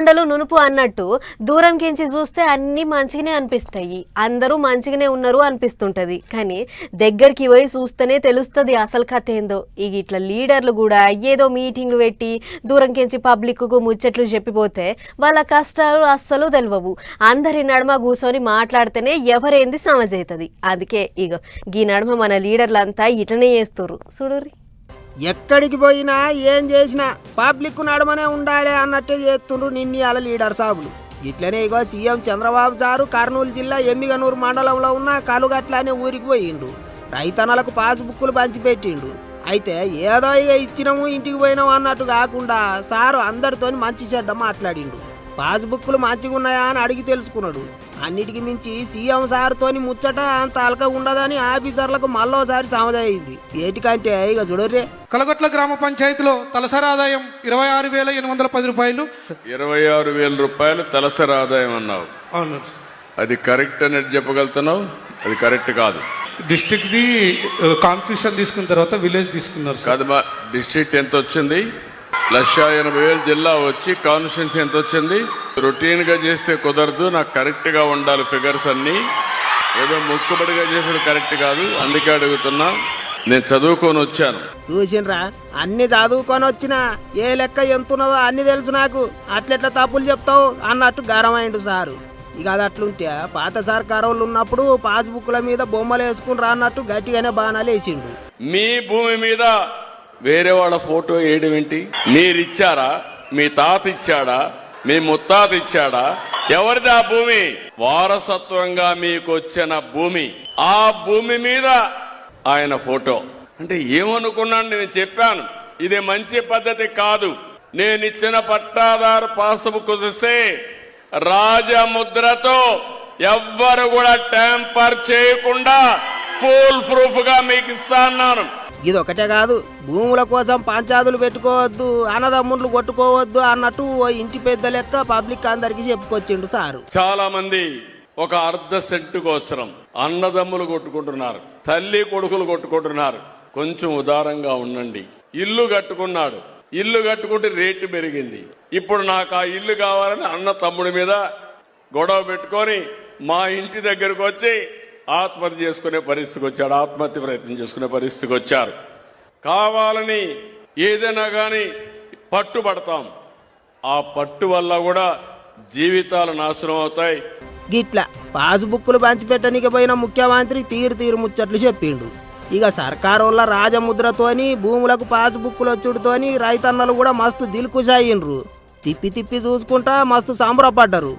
కొండలు నునుపు అన్నట్టు దూరం కించి చూస్తే అన్ని మంచిగానే అనిపిస్తాయి. అందరూ మంచిగానే ఉన్నారు అనిపిస్తుంటది. కానీ దగ్గరికి పోయి చూస్తేనే తెలుస్తుంది అసలు కథ ఏందో. ఇక ఇట్లా లీడర్లు కూడా ఏదో మీటింగ్లు పెట్టి దూరం కించి పబ్లిక్కు ముచ్చట్లు చెప్పిపోతే వాళ్ళ కష్టాలు అస్సలు తెలియవు అందరి నడమ కూర్చొని మాట్లాడితేనే ఎవరేంది సమజవుతుంది అందుకే ఇగో ఈ నడమ మన లీడర్లంతా ఇట్లనే చేస్తుర్రు. చూడుర్రి. ఎక్కడికి పోయినా ఏం చేసినా పబ్లిక్ నడమనే ఉండాలి అన్నట్టే చేస్తుండ్రు నిన్ని నిన్నయాల లీడర్ సాబులు. ఇట్లనే ఇగో సీఎం చంద్రబాబు సారు కర్నూలు జిల్లా ఎమ్మిగనూరు మండలంలో ఉన్న కలుగట్లనే ఊరికి పోయిండు. రైతన్నలకు పాస్బుక్లు పంచిపెట్టిండు. అయితే ఏదో ఇక ఇచ్చినాము ఇంటికి పోయినాము అన్నట్టు కాకుండా సారు అందరితోని మంచి చెడ్డ మాట్లాడిండు. పాస్బుక్లు మంచిగా ఉన్నాయా అని అడిగి తెలుసుకున్నాడు. అన్నిటికి మించి సీఎం సార్తోని ముచ్చట అంత అలక ఉండదని ఆఫీసర్లకు మళ్ళోసారి సమజయింది ఏటికంటే ఇక చూడర్రే. కలగట్ల గ్రామ పంచాయతీలో తలసరి ఆదాయం ఇరవై ఆరు వేల ఎనిమిది వందల పది రూపాయలు. ఇరవై ఆరు వేల రూపాయలు తలసరి ఆదాయం అన్నావు. అవును. అది కరెక్ట్ అనేది చెప్పగలుగుతున్నావు? అది కరెక్ట్ కాదు. డిస్ట్రిక్ట్ ది కాన్స్టిట్యూషన్ తీసుకున్న తర్వాత విలేజ్ తీసుకున్నారు కాదు డిస్ట్రిక్ట్ ఎంత వచ్చింది లక్ష ఎనభై వేలు జిల్లా వచ్చి కాన్స్టిట్యున్సీ ఎంత వచ్చింది? రొటీన్గా చేస్తే కుదరదు నాకు కరెక్ట్గా ఉండాలి ఫిగర్స్ అన్ని. ఏదో మొక్కుబడిగా చేసేది కరెక్ట్ కాదు అందుకే అడుగుతున్నా. నేను చదువుకొని వచ్చాను. చూసిండ్రా అన్ని చదువుకొని వచ్చినా ఏ లెక్క ఎంతున్నదో అన్ని తెలుసు నాకు. అట్లెట్లా తప్పులు చెప్తావు? అన్నట్టు గరమైండు సారు. ఇక అది అట్లుంటే పాత సర్కారోళ్ళు ఉన్నప్పుడు పాస్బుక్ల మీద బొమ్మలు వేసుకుని అన్నట్టు గట్టిగానే బాణాలు వేసిండు మీ భూమి మీద వేరే వాళ్ళ ఫోటో వేయడం ఏంటి? మీరిచ్చారా? మీ తాత ఇచ్చాడా? మీ ముత్తాత ఇచ్చాడా? ఎవరిది ఆ భూమి? వారసత్వంగా మీకు వచ్చిన భూమి. ఆ భూమి మీద ఆయన ఫోటో. అంటే ఏమనుకున్నాను నేను చెప్పాను. ఇది మంచి పద్ధతి కాదు. నేను ఇచ్చిన పట్టాదారు పాస్బుక్ చూస్తే రాజముద్రతో ఎవ్వరు కూడా ట్యాంపర్ చేయకుండా ఫుల్ ప్రూఫ్గా మీకు ఇస్తా అన్నాను. ఇదొకటే కాదు భూముల కోసం పంచాదులు పెట్టుకోవద్దు అన్నదమ్ముళ్ళు కొట్టుకోవద్దు అన్నట్టు ఓ ఇంటి పెద్ద లెక్క పబ్లిక్ అందరికి చెప్పుకొచ్చిండు సారు. చాలా మంది ఒక అర్ధ సెంటు కోసరం అన్నదమ్ములు కొట్టుకుంటున్నారు తల్లి కొడుకులు కొట్టుకుంటున్నారు. కొంచెం ఉదారంగా ఉండండి. ఇల్లు కట్టుకున్నాడు. ఇల్లు కట్టుకుంటే రేటు పెరిగింది. ఇప్పుడు నాకు ఆ ఇల్లు కావాలని అన్న తమ్ముడి మీద గొడవ పెట్టుకొని మా ఇంటి దగ్గరకు వచ్చి ఆత్మహత్య చేసుకునే పరిస్థితికి వచ్చాడు. ఆత్మహత్య ప్రయత్నం చేసుకునే పరిస్థితికి వచ్చారు. కావాలని ఏదైనా కానీ పట్టుబడతాం. ఆ పట్టు వల్ల కూడా జీవితాలు నాశనం అవుతాయి. గిట్ల పాస్బుక్లు పంచిపెట్టనికి పోయిన ముఖ్యమంత్రి తీరు తీరు ముచ్చట్లు చెప్పిండు. ఇక సర్కారోళ్ళ రాజముద్రతోని భూములకు పాస్బుక్లు వచ్చుడుతోని రైతన్నలు కూడా మస్తు దిల్కుషాయిండ్రు తిప్పి తిప్పి చూసుకుంటా మస్తు సంబరపడ్డరు.